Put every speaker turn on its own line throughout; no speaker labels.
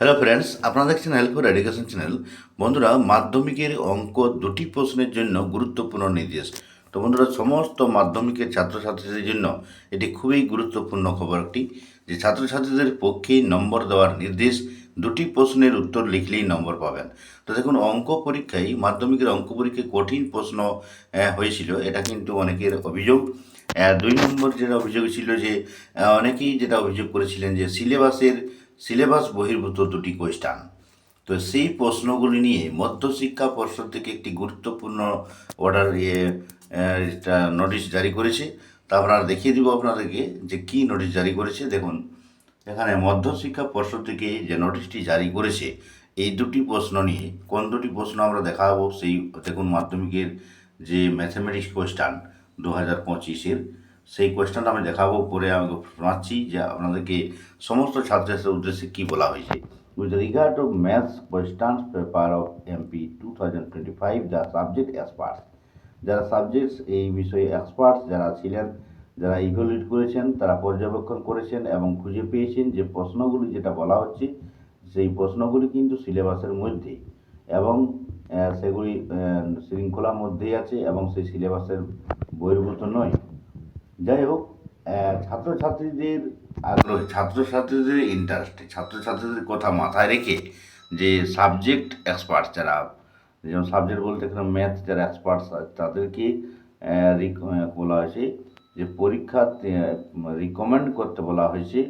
Hello friends আপনারা দেখছেন help for education channel বন্ধুরা, মাধ্যমিকের অঙ্ক দুটি প্রশ্নের জন্য গুরুত্বপূর্ণ নির্দেশ। তো বন্ধুরা, সমস্ত মাধ্যমিকের ছাত্রছাত্রীদের জন্য এটি খুবই গুরুত্বপূর্ণ খবর একটি। যে ছাত্রছাত্রীদের পক্ষে নম্বর দেওয়ার নির্দেশ, দুটি প্রশ্নের উত্তর লিখলেই নম্বর পাবেন। তো দেখুন, অঙ্ক পরীক্ষায় মাধ্যমিকের অঙ্ক পরীক্ষায় কঠিন প্রশ্ন হয়েছিল। এটা কিন্তু অনেকের অভিযোগ। দুই নম্বর যেটা অভিযোগ ছিল যে অনেকেই যেটা অভিযোগ করেছিলেন যে সিলেবাসের সিলেবাস বহির্ভূত দুটি কোয়েশ্চান তো সেই প্রশ্নগুলি নিয়ে মধ্যশিক্ষা পর্ষদ থেকে একটি গুরুত্বপূর্ণ অর্ডার ইয়ে এটা নোটিশ জারি করেছে। তা আপনারা দেখিয়ে দিব আপনাদেরকে যে কী নোটিশ জারি করেছে। দেখুন, এখানে মধ্যশিক্ষা পর্ষদ থেকে যে নোটিশটি জারি করেছে, এই দুটি প্রশ্ন নিয়ে কোন দুটি প্রশ্ন আমরা দেখাবো সেই দেখুন মাধ্যমিকের যে ম্যাথামেটিক্স কোয়েশ্চান দু হাজার পঁচিশের। সেই কোয়েশ্চানটা আমি দেখাবো, পরে আমি শোনাচ্ছি যে আপনাদেরকে সমস্ত ছাত্রছাত্রীর উদ্দেশ্যে কী বলা হয়েছে। Maths questions paper of MP two thousand twenty five the subject experts যারা সাবজেক্টস এই বিষয়ে এক্সপার্টস যারা ছিলেন, যারা ইভ্যালুয়েট করেছেন, তারা পর্যবেক্ষণ করেছেন এবং খুঁজে পেয়েছেন যে প্রশ্নগুলি যেটা বলা হচ্ছে, সেই প্রশ্নগুলি কিন্তু সিলেবাসের মধ্যে এবং সেগুলি শৃঙ্খলার মধ্যেই আছে এবং সেই সিলেবাসের বহির্ভূত নয়। যাই হোক ছাত্রছাত্রীদের আগ্রহ, ছাত্রছাত্রীদের ইন্টারেস্টে ছাত্রছাত্রীদের কথা মাথায় রেখে যে সাবজেক্ট এক্সপার্ট যারা, যেমন সাবজেক্ট বলতে এখানে ম্যাথ যারা এক্সপার্টস তাদেরকে বলা হয়েছে যে পরীক্ষা রিকমেন্ড করতে বলা হয়েছে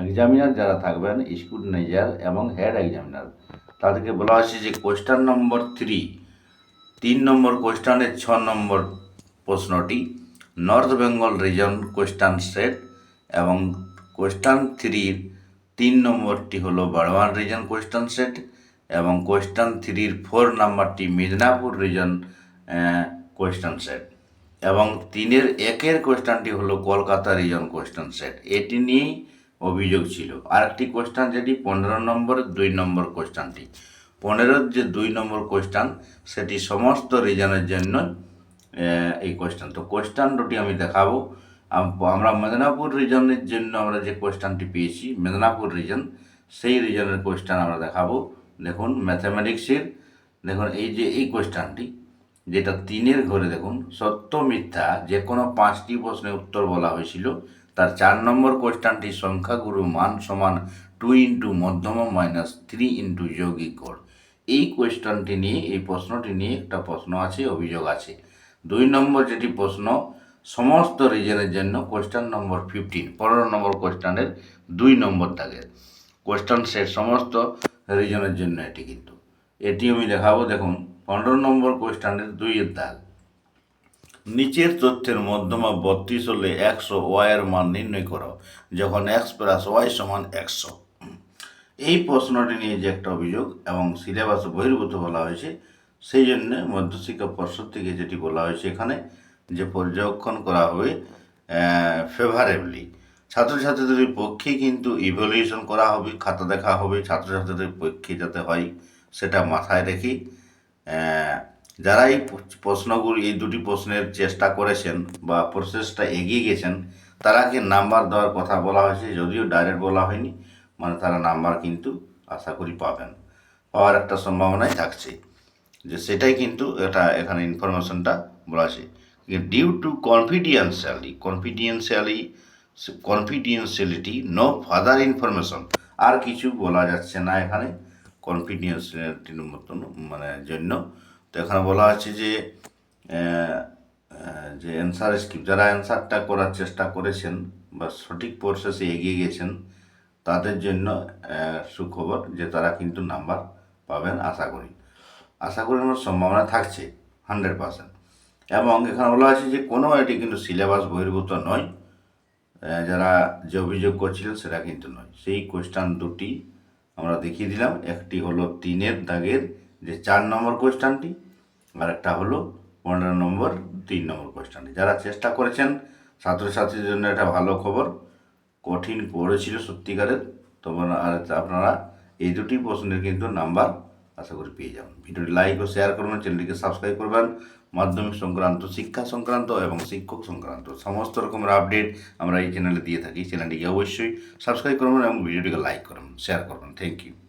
এক্সামিনার যারা থাকবেন স্কুটিনাইজার এবং হেড এক্সামিনার তাদেরকে বলা হয়েছে যে কোয়েশ্চান নম্বর থ্রি তিন নম্বর কোয়েশ্চানের ছ নম্বর প্রশ্নটি north Bengal region question set এবং কোয়েশ্চান থ্রির তিন নম্বরটি হলো বারওয়ান রিজন কোয়েশ্চান সেট এবং কোয়েশ্চান থ্রির ফোর নাম্বারটি মিদনাপুর রিজন কোয়েশ্চান সেট এবং তিনের একের কোয়েশ্চানটি হলো কলকাতা রিজন কোয়েশ্চান সেট এটি নিয়েই অভিযোগ ছিল। আরেকটি কোয়েশ্চান যেটি পনেরো নম্বর, দুই নম্বর কোয়েশ্চানটি পনেরোর যে দুই নম্বর কোয়েশ্চান সেটি সমস্ত রিজনের জন্য এই কোয়েশ্চান তো কোয়েশ্চান দুটি আমি দেখাবো। আমরা মেদিনীপুর রিজনের জন্য আমরা যে কোয়েশ্চানটি পেয়েছি, মেদিনীপুর রিজন সেই রিজনের কোয়েশ্চান আমরা দেখাবো। দেখুন ম্যাথামেটিক্সের দেখুন, এই যে, এই কোয়েশ্চানটি যেটা তিনের ঘরে, দেখুন, সত্য, মিথ্যা যে কোনো পাঁচটি প্রশ্নের উত্তর বলা হয়েছিল, তার চার নম্বর কোয়েশ্চানটি সংখ্যাগুরু মান সমান টু ইন্টু মধ্যম মাইনাস থ্রি ইন্টু যৌগিক গড়। এই কোয়েশ্চানটি নিয়ে, এই প্রশ্নটি নিয়ে একটা প্রশ্ন আছে, অভিযোগ আছে। দুই নম্বর যেটি প্রশ্ন, সমস্ত রিজনের জন্য কোয়েশ্চান নম্বর ফিফটিন পনেরো নম্বর কোয়েশ্চানের দুই নম্বর দাগের কোয়েশ্চান সেট সমস্ত রিজনের জন্য এটি কিন্তু। এটি আমি দেখাবো, দেখুন, পনেরো নম্বর কোয়েশ্চানের দুইয়ের দাগ। নিচের তথ্যের মধ্যমা বত্রিশ হলে একশো ওয়াইয়ের মান নির্ণয় করো, যখন এক্স প্লাস ওয়াই সমান একশো। এই প্রশ্নটি নিয়ে যে একটা অভিযোগ এবং সিলেবাস বহির্ভূত বলা হয়েছে সেই জন্য মধ্যশিক্ষা পর্ষদ থেকে যেটি বলা হয়েছে এখানে যে পর্যবেক্ষণ করা হবে ফেভারেবলি ছাত্রছাত্রীদের পক্ষে কিন্তু ইভ্যালুয়েশন করা হবে, খাতা দেখা হবে, ছাত্রছাত্রীদের পক্ষে যাতে হয় সেটা মাথায় রেখে যারা এই প্রশ্নগুলি, এই দুটি প্রশ্নের চেষ্টা করেছেন বা প্রসেসটা এগিয়ে গেছেন, তারাকে নাম্বার দেওয়ার কথা বলা হয়েছে, যদিও ডাইরেক্ট বলা হয়নি মানে তারা নাম্বার কিন্তু আশা করি পাবেন। পাওয়ার একটা সম্ভাবনাই থাকছে। যে সেটাই কিন্তু এটা এখানে ইনফরমেশনটা বলা আছে। Due to confidentially confidentially confidentiality no further information আর কিছু বলা যাচ্ছে না এখানে। কনফিডিয়েন্সিয়ালিটির মতন মানে জন্য। তো এখানে বলা আছে যে যে অ্যান্সার স্কিপ যারা অ্যান্সারটা করার চেষ্টা করেছেন বা সঠিক প্রসেসে এগিয়ে গেছেন, তাদের জন্য সুখবর যে তারা কিন্তু নাম্বার পাবেন, আশা করি। আশা করি আমার সম্ভাবনা থাকছে হান্ড্রেড পার্সেন্ট এবং এখানে বলা আছে যে কোনো এটি কিন্তু সিলেবাস বহির্ভূত নয় যারা যে অভিযোগ করছিলেন সেটা কিন্তু নয়। সেই কোয়েশ্চান দুটি আমরা দেখিয়ে দিলাম। একটি হলো তিনের দাগের যে চার নম্বর কোয়েশ্চানটি আর একটা হলো পনেরো নম্বর, তিন নম্বর কোয়েশ্চানটি যারা চেষ্টা করেছেন ছাত্রছাত্রীদের জন্য এটা ভালো খবর, কঠিন পড়েছিল সত্যিকারের তোমরা আর আপনারা এই দুটি প্রশ্নের কিন্তু নাম্বার আশা করি পেয়ে যাবেন। ভিডিওটি লাইক ও শেয়ার করবেন চ্যানেলটিকে সাবস্ক্রাইব করবেন। মাধ্যমিক সংক্রান্ত, শিক্ষা সংক্রান্ত এবং শিক্ষক সংক্রান্ত সমস্ত রকমের আপডেট আমরা এই চ্যানেলে দিয়ে থাকি। চ্যানেলটিকে অবশ্যই সাবস্ক্রাইব করবেন এবং ভিডিওটিকে লাইক করবেন শেয়ার করবেন। Thank you